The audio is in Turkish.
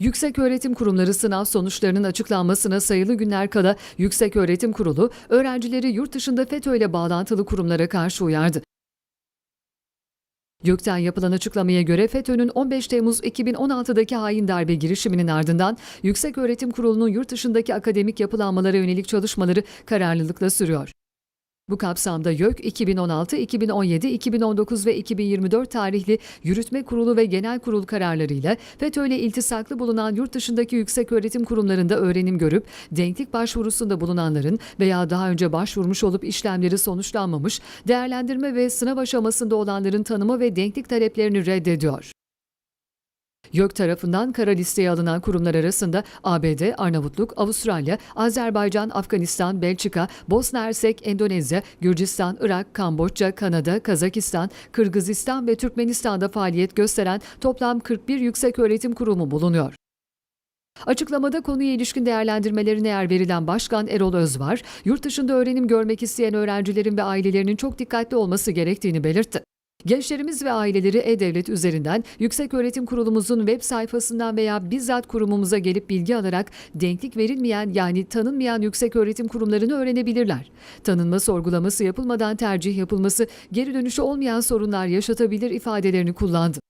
Yükseköğretim Kurumları sınav sonuçlarının açıklanmasına sayılı günler kala Yükseköğretim Kurulu öğrencileri yurt dışında FETÖ ile bağlantılı kurumlara karşı uyardı. YÖK'ten yapılan açıklamaya göre FETÖ'nün 15 Temmuz 2016'daki hain darbe girişiminin ardından Yükseköğretim Kurulu'nun yurt dışındaki akademik yapılanmalara yönelik çalışmaları kararlılıkla sürüyor. Bu kapsamda YÖK 2016, 2017, 2019 ve 2024 tarihli Yürütme Kurulu ve Genel Kurul kararlarıyla FETÖ ile iltisaklı bulunan yurt dışındaki yükseköğretim kurumlarında öğrenim görüp denklik başvurusunda bulunanların veya daha önce başvurmuş olup işlemleri sonuçlanmamış, değerlendirme ve sınav aşamasında olanların tanıma ve denklik taleplerini reddediyor. YÖK tarafından kara listeye alınan kurumlar arasında ABD, Arnavutluk, Avustralya, Azerbaycan, Afganistan, Belçika, Bosna Hersek, Endonezya, Gürcistan, Irak, Kamboçya, Kanada, Kazakistan, Kırgızistan ve Türkmenistan'da faaliyet gösteren toplam 41 yükseköğretim kurumu bulunuyor. Açıklamada konuya ilişkin değerlendirmelerine yer verilen Başkan Erol Özvar, yurt dışında öğrenim görmek isteyen öğrencilerin ve ailelerinin çok dikkatli olması gerektiğini belirtti. Gençlerimiz ve aileleri E-Devlet üzerinden Yükseköğretim Kurulumuzun web sayfasından veya bizzat kurumumuza gelip bilgi alarak denklik verilmeyen yani tanınmayan yükseköğretim kurumlarını öğrenebilirler. Tanınma sorgulaması yapılmadan tercih yapılması geri dönüşü olmayan sorunlar yaşatabilir ifadelerini kullandı.